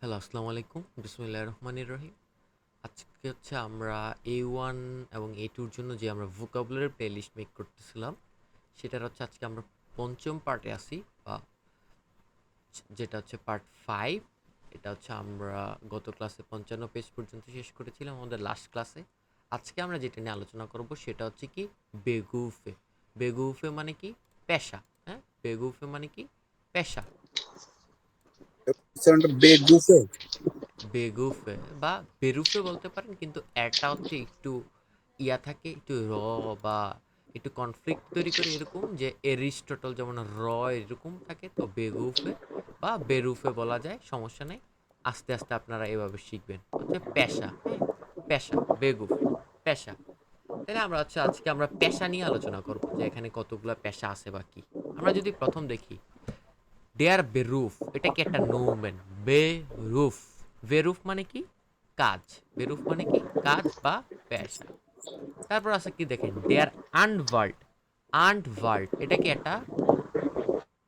Hello, আসসালামু আলাইকুম। বিসমুল্লাহ রহমানির রহিম। আজকে হচ্ছে আমরা এ ওয়ান এবং এ টুর জন্য যে আমরা ভোকাবুলারি প্লেলিস্ট মেক করতেছিলাম, সেটার হচ্ছে আজকে আমরা পঞ্চম পার্টে আসি বা যেটা হচ্ছে পার্ট ফাইভ এটা হচ্ছে আমরা গত ক্লাসে পঞ্চান্ন পেজ পর্যন্ত শেষ করেছিলাম, আমাদের লাস্ট ক্লাসে আজকে আমরা যেটা নিয়ে আলোচনা করব, সেটা হচ্ছে কি? বেগুফে। বেগুফে মানে কি? পেশা হ্যাঁ? বেগুফে মানে কি? পেশা। বেগুফে। বেগুফে বা বেরুফে বলতে পারেন, কিন্তু এটা হচ্ছে একটু ইয়া থাকে, একটু র বা একটু কনফ্লিক্ট তৈরি করে এরকম যে এরিস্টটল যেমন র এরকম থাকে, তো বেগুফে বা বেরুফে বলা যায়, সমস্যা নেই। আস্তে আস্তে আপনারা এভাবে শিখবেন। হচ্ছে পেশা হ্যাঁ? পেশা, বেগুফ, পেশা। তাহলে আমরা হচ্ছে আজকে আমরা পেশা নিয়ে আলোচনা করব যে এখানে কতগুলো পেশা আছে বা কি। আমরা যদি প্রথম দেখি ডেয়ার বেরুফ এটা কি একটা নোমেন বেরুফ বেরুফ মানে কি? কাজ। বেরুফ মানে কি? কাজ বা পেশা তারপর আছে কি দেখেন? ডেয়ার আনভাল্ট আন্টভাল্ট এটা কি একটা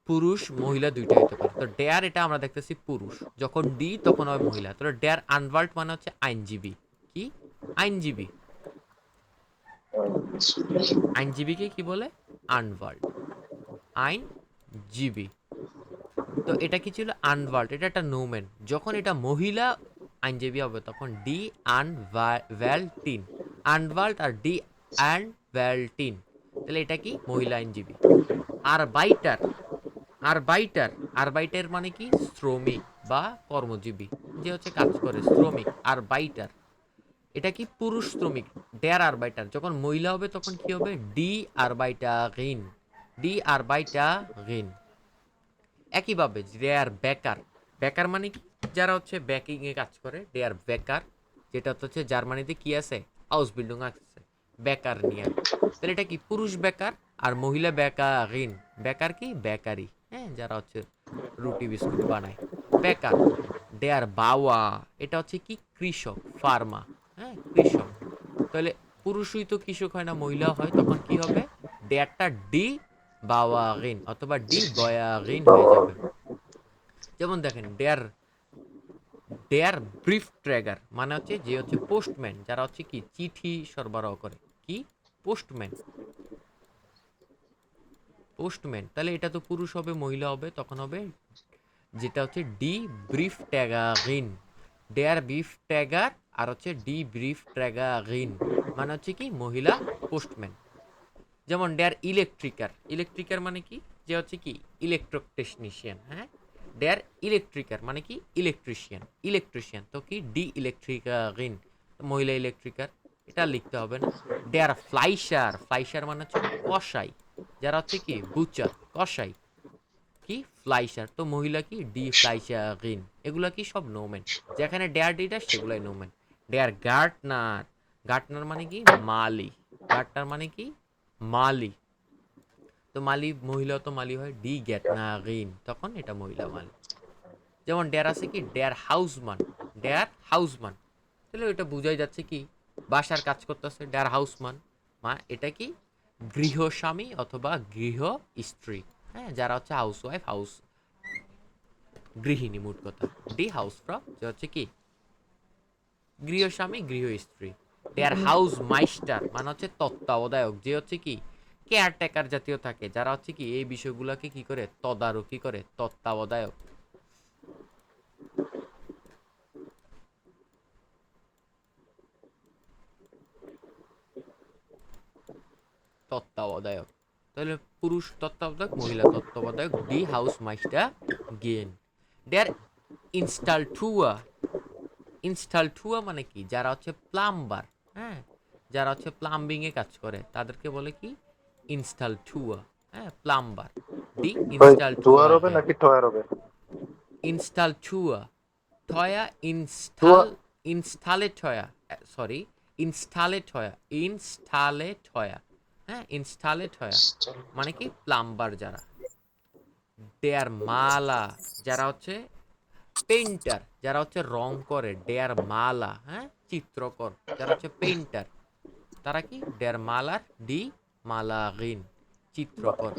পুরুষ, মহিলা দুইটা হতে পারে। তো ডেয়ার এটা আমরা দেখতেছি পুরুষ। যখন ডি তখন হয় মহিলা। তো ডেয়ার আনভাল্ট মানে হচ্ছে আইনজীবী। কি? আইনজীবী। আইনজীবীকে কি বলে? আনভাল্ট আইনজীবী। তো এটা কি ছিল? আনভাল্ট, এটা একটা নোমেন যখন এটা মহিলা আইনজীবী হবে, তখন ডি আনভ্যালটিন আনভাল্ট আর ডি আনভ্যালটিন তাহলে এটা কি? মহিলা আইনজীবী। আর বাইটার আর বাইটার আর বাইটার মানে কি? শ্রমিক বা কর্মজীবী। যে হচ্ছে কাজ করে, শ্রমিক আর বাইটার। এটা কি? পুরুষ শ্রমিক ডেয়ার আর বাইটার। যখন মহিলা হবে, তখন কি হবে? ডি আর বাইটা ঋণ ডি আর বাইটা ঋণ একইভাবে দে আর বেকার বেকার মানে কি? যারা হচ্ছে ব্যাকিং এ কাজ করে দে আর বেকার যেটা হচ্ছে জার্মানিতে কি আছে? হাউস বিল্ডিং আছে। বেকার নিয়ে। তাহলে এটা কি? পুরুষ বেকার আর মহিলা বেকার বেকারিন বেকার কি? বেকারি হ্যাঁ যারা হচ্ছে রুটি বিস্কুট বানায়। বেকার দে আর বাওয়া। এটা হচ্ছে কি? কৃষক ফার্মা হ্যাঁ কৃষক। তাহলে পুরুষই তো কৃষক হয় না মহিলা হয়। তখন কি হবে? ডেয়ারটা ডি বাওয়াগিন অথবা ডি বয়াগিন হয়ে যাবে। যেমন দেখেন ডেয়ার ডেয়ার ব্রিফ ট্র্যাগার মানে হচ্ছে যে হচ্ছে পোস্টম্যান যারা হচ্ছে কি চিঠি সরবরাহ করে। কি? পোস্টম্যান পোস্টম্যান তাহলে এটা তো পুরুষ হবে মহিলা হবে তখন হবে যেটা হচ্ছে ডি ব্রিফ ট্যাগাগিন ডেয়ার ব্রিফ ট্যাগার আর হচ্ছে ডি ব্রিফ ট্র্যাগাগিন মানে হচ্ছে কি মহিলা পোস্টম্যান যেমন ডেয়ার ইলেকট্রিকার ইলেকট্রিকার মানে কি? যে হচ্ছে কি? ইলেকট্রিক টেকনিশিয়ান হ্যাঁ? ডেয়ার ইলেকট্রিকার মানে কি? Electrician electrician. তো কি? ডি ইলেকট্রিকারিন মহিলা ইলেকট্রিকার। এটা লিখতে হবে না। ডেয়ার ফ্লাইশার ফ্লাইশার মানে হচ্ছে কষাই যারা হচ্ছে কি? বুচার কষাই কি? ফ্লাইশার। তো মহিলা কি? ডি ফ্লাইশারিন এগুলো কি? সব নোমেন যেখানে ডেয়ার ডিটা সেগুলাই নোমেন ডেয়ার গার্টনার। গার্টনার মানে কি? মালি। গার্টনার মানে কি? মালি। তো মালি মহিলা তো মালি হয় ডি গ্যাট না ঋণ তখন এটা মহিলা মালি। যেমন ডেয়ার আছে কি? ডেয়ার হাউসমান। ডেয়ার হাউসমান। তাহলে এটা বোঝাই যাচ্ছে কি? বাসার কাজ করতেছে ডেয়ার হাউসমান। মা, এটা কি? গৃহস্বামী অথবা গৃহ স্ত্রী। হ্যাঁ যারা হচ্ছে হাউস ওয়াইফ হাউস গৃহিণী মোট কথা। ডি হাউস ফ্রম, যে হচ্ছে কি? গৃহস্বামী, গৃহ স্ত্রী। দেয়ার হাউস মাইস্টার মানে হচ্ছে তত্ত্বাবধায়ক, যে হচ্ছে কি কেয়ারটেকার জাতীয় থাকে, যারা হচ্ছে কি, এই বিষয়গুলোকে কি করে, তদারকি করে, তত্ত্বাবধায়ক। তত্ত্বাবধায়ক। তাহলে পুরুষ তত্ত্বাবধায়ক, মহিলা তত্ত্বাবধায়ক ডি হাউস মাইস্টার গেন দেয়ার ইনস্টল টুয়া ইনস্টল টুয়া মানে কি? যারা হচ্ছে প্লাম্বার যারা হচ্ছে প্লাম্বিং এ কাজ করে তাদেরকে বলে কি? ইনস্টল টুয়া হ্যাঁ প্লাম্বার ডি ইনস্টল টুয়ার হবে নাকি টয়ার হবে? ইনস্টল টুয়া থয়া ইনস্টল ইনস্টলে থয়া সরি ইনস্টলে থয়া ইনস্টলে থয়া হ্যাঁ ইনস্টলে থয়া মানে কি? প্লাম্বার যারা। ডেয়ার মালা যারা হচ্ছে পেইন্টার যারা হচ্ছে রং করে ডেয়ার মালা হ্যাঁ চিত্রকর যারা হচ্ছে পেইন্টার তারা কি? ডের মালার ডি মালাগিন চিত্রকর।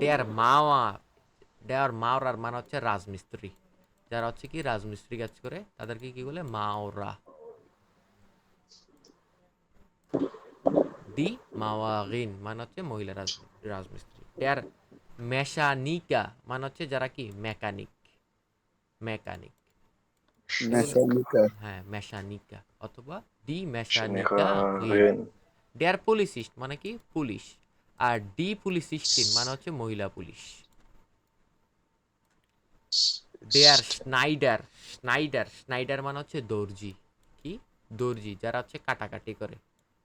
ডেয়ার মাওয়া ডেয়ার মাওরার মানে হচ্ছে রাজমিস্ত্রি। যারা হচ্ছে কি? রাজমিস্ত্রি কাজ করে, তাদেরকে কি বলে? মাওরা দি মাওয়াগিন মানে হচ্ছে মহিলা রাজমিস্ত্রি। ডেয়ার মেশানিকা মানে হচ্ছে যারা কি? Mechanic mechanic. হ্যাঁ মেশানিকা অথবা দি মেশানিকা. দেয়ার পুলিশিস্ট মানে কি? পুলিশ আর ডি পুলিশিস্টিন মানে হচ্ছে মহিলা পুলিশ। দেয়ার স্নাইডার স্নাইডার স্নাইডার মানে হচ্ছে দর্জি। কি? দর্জি যারা হচ্ছে কাটাকাটি করে।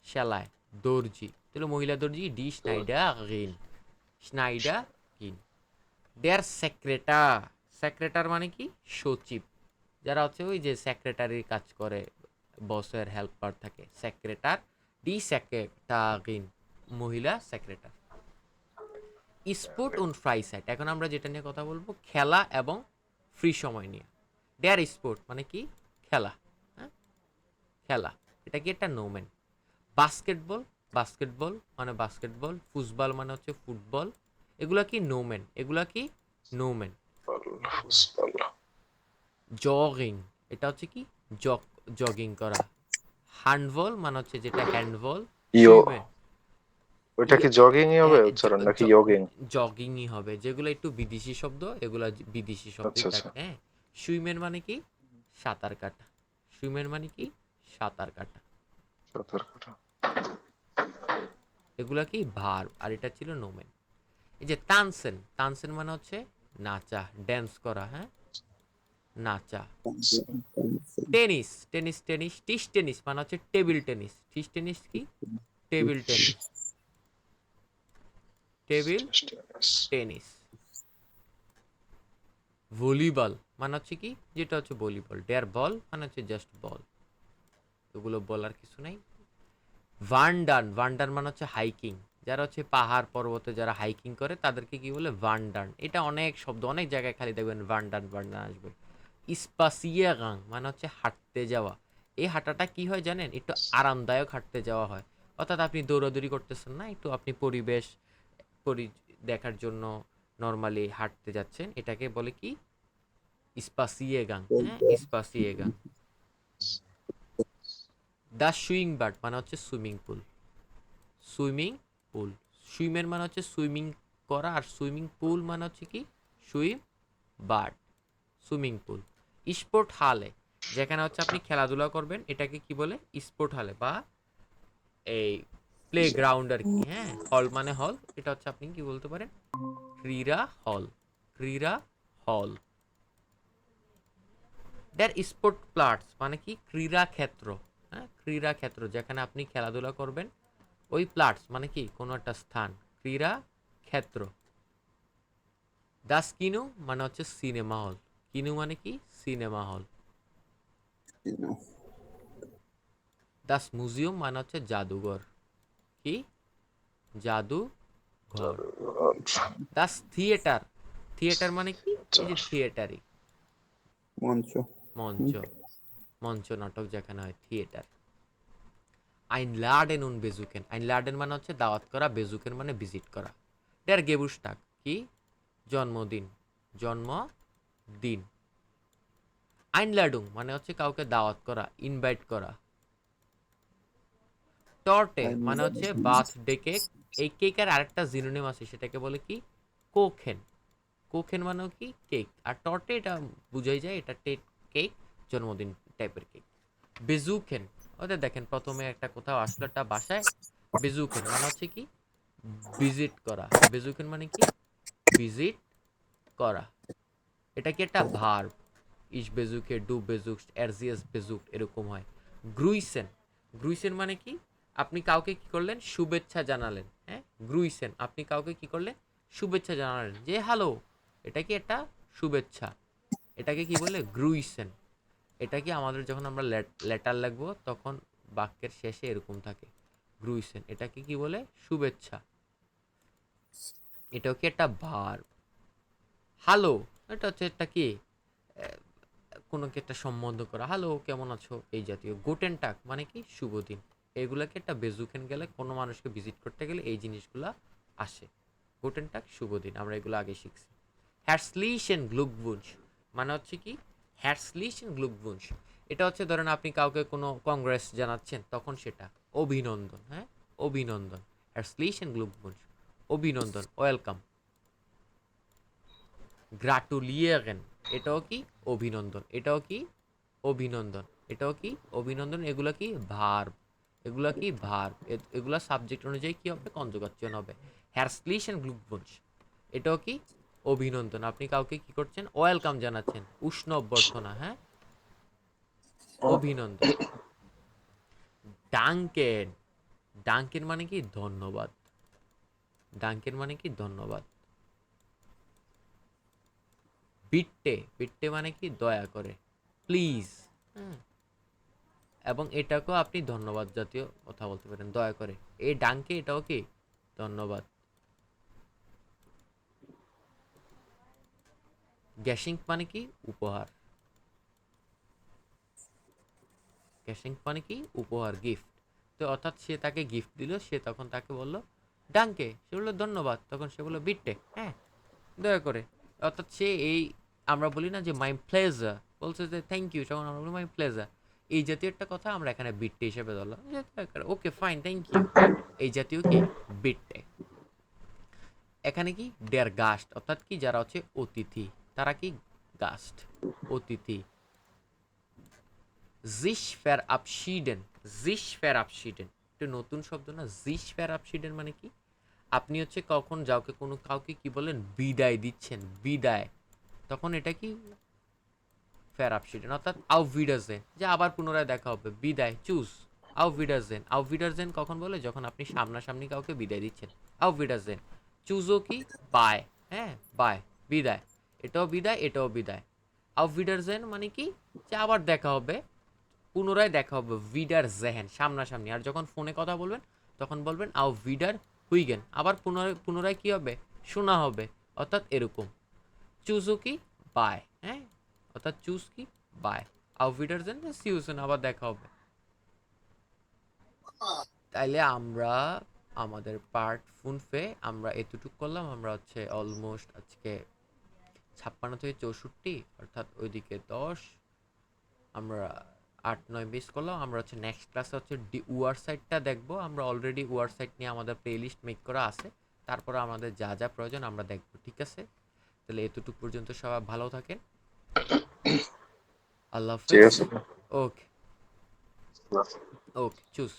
সেলায় দর্জি। তাহলে মহিলা দর্জি ডি স্নাইডার গিন স্নাইডার গিন দেয়ার সেক্রেটার সেক্রেটার মানে কি? সচিব। যারা হচ্ছে ওই যে সেক্রেটারির কাজ করে বসের হেল্পার থাকে। সেক্রেটার ডি সেক্রেটারিন মহিলা সেক্রেটার স্পোর্ট অন ফ্রাই সাইট এখন আমরা যেটা নিয়ে কথা বলব, খেলা এবং ফ্রি সময় নিয়ে। ডেয়ার স্পোর্ট মানে কি? খেলা। হ্যাঁ? খেলা। এটা কি একটা নোমেন বাস্কেটবল বাস্কেটবল মানে বাস্কেটবল ফুটবল মানে হচ্ছে ফুটবল এগুলা কি নোমেন এগুলা কি নোমেন জগিং এটা হচ্ছে কি? জগ জগিং করা। হ্যান্ডবল মানে হচ্ছে যেটা হ্যান্ডবল ওইটা কি জগিংই হবে হ্যাঁ, উচ্চারণ নাকি জ- ইয়োগিং জগিংই হবে যেগুলো একটু বিদেশি শব্দ এগুলো বিদেশি শব্দ। আচ্ছা, আচ্ছা। হ্যাঁ সুইমেন মানে কি? সাঁতার কাটা। সুইমেন মানে কি? সাঁতার কাটা। সাঁতার কাটা। এগুলা কি? ভার। আর এটা ছিল নোমেন এই যে তানসেন তানসেন মানে হচ্ছে নাচা ড্যান্স করা হ্যাঁ? নাচা। টেনিস টেনিস টেনিস, টিস টেনিস মানে হচ্ছে টেবিল টেনিস। টিস টেনিস কি? Table tennis. Table tennis. Volleyball মানে হচ্ছে কি? যেটা হচ্ছে ভলিবল। ডেয়ার বল মানে হচ্ছে জাস্ট বল এগুলো বলার কিছু নাই। ভান্ডান ভান্ডান মানে হচ্ছে হাইকিং যারা হচ্ছে পাহাড় পর্বতে যারা হাইকিং করে, তাদেরকে কি বলে ভান্ডান এটা অনেক শব্দ, অনেক জায়গায় খালি দেখবেন ভান্ডান ভান্ডান আসবে। ইস্পাসিয়াগাং মানে হচ্ছে হাঁটতে যাওয়া। এই হাঁটাটা কি হয় জানেন? একটু আরামদায়ক হাঁটতে যাওয়া হয়। অর্থাৎ আপনি দৌড়াদৌড়ি করতেছেন না, একটু আপনি পরিবেশ, পরি, দেখার জন্য নর্মালি হাঁটতে যাচ্ছেন। এটাকে বলে কি? ইস্পাসিয়েগাং হ্যাঁ? ইস্পাসিয়েগাং দ্য সুইং বার্ড মানে হচ্ছে সুইমিং পুল সুইমিং পুল সুইমের মানে হচ্ছে সুইমিং করা আর সুইমিং পুল মানে হচ্ছে কি? সুইম বার্ড সুইমিং পুল স্পোর্ট হালে যেখানে হচ্ছে আপনি খেলাধুলা করবেন, এটাকে কি বলে? স্পোর্ট হালে বা এই প্লে গ্রাউন্ড আর কি হ্যাঁ? হল মানে হল এটা হচ্ছে আপনি কি বলতে পারেন? ক্রীড়া হল ক্রীড়া হল দ্যার স্পোর্ট প্লাটস মানে কি? ক্রীড়া ক্ষেত্র হ্যাঁ? ক্রীড়া ক্ষেত্র, যেখানে আপনি খেলাধুলা করবেন ওই প্লাটস মানে কি? কোনো একটা স্থান। ক্রীড়া ক্ষেত্র। দাস কিনু মানে হচ্ছে সিনেমা হল। কিনু মানে কি? Cinema hall. দাস মিউজিয়াম মানে হচ্ছে জাদুঘর। কি? জাদু ঘর দাস থিয়েটার থিয়েটার মানে কি? এই যে থিয়েটারই মঞ্চ। মঞ্চ। মঞ্চ নাটক যেখানে হয় থিয়েটার আইন লাডেন উন বেজুকেন। আইন লাডেন মানে হচ্ছে দাওয়াত করা বেজুকেন মানে ভিজিট করা। ডের গেবুস্টাক কি? জন্মদিন জন্মদিন। আইন লাডুং মানে হচ্ছে কাউকে দাওয়াত করা ইনভাইট করা। টর্টে মানে হচ্ছে বার্থডে কেক। এই কেকের আরেকটা জিনোনিম আছে সেটাকে বলে কি? কোখেন। কোখেন মানেও কি? কেক। আর টর্টে এটা বুঝাই যায় এটা টেক কেক জন্মদিন টাইপের কেক। বেজুকেন ওদের দেখেন, প্রথমে একটা কোথাও আসলো একটা বাসায়, বেজুকেন মানে হচ্ছে কি? ভিজিট করা। বেজুকেন মানে কি? ভিজিট করা। এটা কি একটা ভার ইস বেজুকে, ডু বেজুক এরজিএস বেজুক, এরকম হয়। গ্রুইসেন। গ্রুইসেন মানে কি? আপনি কাউকে কি করলেন? শুভেচ্ছা জানালেন। হ্যাঁ? গ্রুইসেন। আপনি কাউকে কি করলেন? শুভেচ্ছা জানালেন। যে, হ্যালো, এটা কি একটা শুভেচ্ছা? এটাকে কি বলে? গ্রুইসেন। এটা কি আমাদের যখন আমরা লেটার লিখব তখন বাক্যের শেষে এরকম থাকে, গ্রুইসেন। এটাকে কি বলে? শুভেচ্ছা। এটাও কি একটা ভার? হ্যালো। এটা হচ্ছে একটা কি? কোনো কি একটা সম্বন্ধ করা। হ্যালো, কেমন আছো? এই জাতীয়। গোটেন টাক মানে কি? শুভ দিন। এগুলাকে একটা বেজুকেন গেলে, কোনো মানুষকে ভিজিট করতে গেলে এই জিনিসগুলা আসে। গুটেন টাক শুভ দিন। আমরা এগুলো আগে শিখছি। হ্যারসলিশন গ্লুকবুঞ্জ মানে হচ্ছে কি? হ্যারসলিশন গ্লুকবুঞ্জ এটা হচ্ছে ধরেন আপনি কাউকে কোনো কংগ্রেস জানাচ্ছেন, তখন সেটা অভিনন্দন হ্যাঁ? অভিনন্দন। হ্যারসলিশন গ্লুকবুঞ্জ অভিনন্দন, ওয়েলকাম। গ্রাটুলিয়েগেন। এটাও কি? অভিনন্দন। এটাও কি? অভিনন্দন। এটাও কি? অভিনন্দন। এগুলো কি? ভার এগুলো কি? ভার এগুলো সাবজেক্ট অনুযায়ী কি হবে? কনজুগাচ্যন হবে। হ্যারসলিশন গ্লুকবুঞ্জ এটাও কি? অভিনন্দন। আপনি কাউকে কি করছেন? ওয়েলকাম জানাচ্ছেন উষ্ণ অভ্যর্থনা হ্যাঁ? অভিনন্দন। ডাঙ্কেন। ডাঙ্কেন মানে কি? ধন্যবাদ। ডাঙ্কেন মানে কি? ধন্যবাদ। বিট্টে। বিট্টে মানে কি? দয়া করে। প্লিজ। এবং এটাকেও আপনি ধন্যবাদ জাতীয় কথা বলতে পারেন দয়া করে। এই ডাঙ্কে এটাও কি? ধন্যবাদ। গ্যাসিং মানে কি? উপহার। গ্যাসিং মানে কি? উপহার গিফট তো অর্থাৎ সে তাকে গিফট দিল, সে তখন তাকে বলল, ডাঙ্কে। সে বলল, ধন্যবাদ। তখন সে বলল, বিট্টে। হ্যাঁ দয়া করে। অর্থাৎ সে এই, আমরা বলি না যে মাই প্লেজার বলছে যে থ্যাংক ইউ তখন আমরা বলি মাই প্লেজার এই জাতীয় একটা কথা আমরা এখানে বিট্টে হিসেবে ধরলাম। ওকে ফাইন থ্যাংক ইউ এই জাতীয় কি? বিট্টে। এখানে কি? ডের গাস্ট অর্থাৎ কি? যারা হচ্ছে অতিথি। তারা কি? গাস্ট অতিথি। জিস ফের আপশিডেন জিস ফের আপশিডেন একটু নতুন শব্দ না জিস ফের আপশিডেন মানে কি? আপনি হচ্ছে কখন যাওকে কোনো কাউকে কি বলেন? বিদায় দিচ্ছেন, বিদায়। তখন এটা কি? ফের আপশিডেন অর্থাৎ আউ ভিডারজেন যে আবার পুনরায় দেখা হবে, বিদায় চুজ আউ ভিডারজেন আউ ভিডারজেন কখন বলে? যখন আপনি সামনাসামনি কাউকে বিদায় দিচ্ছেন। আউ ভিডারজেন চুজও কি? বাই হ্যাঁ বাই বিদায়। এটাও বিদায় এটাও বিদায়। আউ ভিডারজেন মানে কি? যে আবার দেখা হবে, পুনরায় দেখা হবে ভিডার জেহেন, সামনাসামনি। আর যখন ফোনে কথা বলবেন, তখন বলবেন আউ ভিডার হুইগেন আবার পুনরায় পুনরায় কী হবে? শোনা হবে। অর্থাৎ এরকম। চুজও কি? বাই। হ্যাঁ? অর্থাৎ চুজ কি? বাই। আউ ভিডার জেন সিউসেন আবার দেখা হবে। তাইলে আমরা, আমাদের পার্ট ফোন ফুনফে, আমরা এতটুকু করলাম। আমরা হচ্ছে অলমোস্ট আজকে ছাপ্পান্ন থেকে চৌষট্টি অর্থাৎ ওইদিকে দশ। আমরা আট নয় বিশ করলাম। আমরা হচ্ছে নেক্সট ক্লাসে হচ্ছে ডি উয়ার সাইটটা দেখব। আমরা অলরেডি উয়ার সাইট নিয়ে আমাদের প্লে লিস্ট মেক করা আছে। তারপরে আমাদের যা যা প্রয়োজন আমরা দেখব ঠিক আছে? তাহলে এতটুকু পর্যন্ত সবাই ভালো থাকেন। আল্লাহ হাফেজ। ওকে ওকে চুজ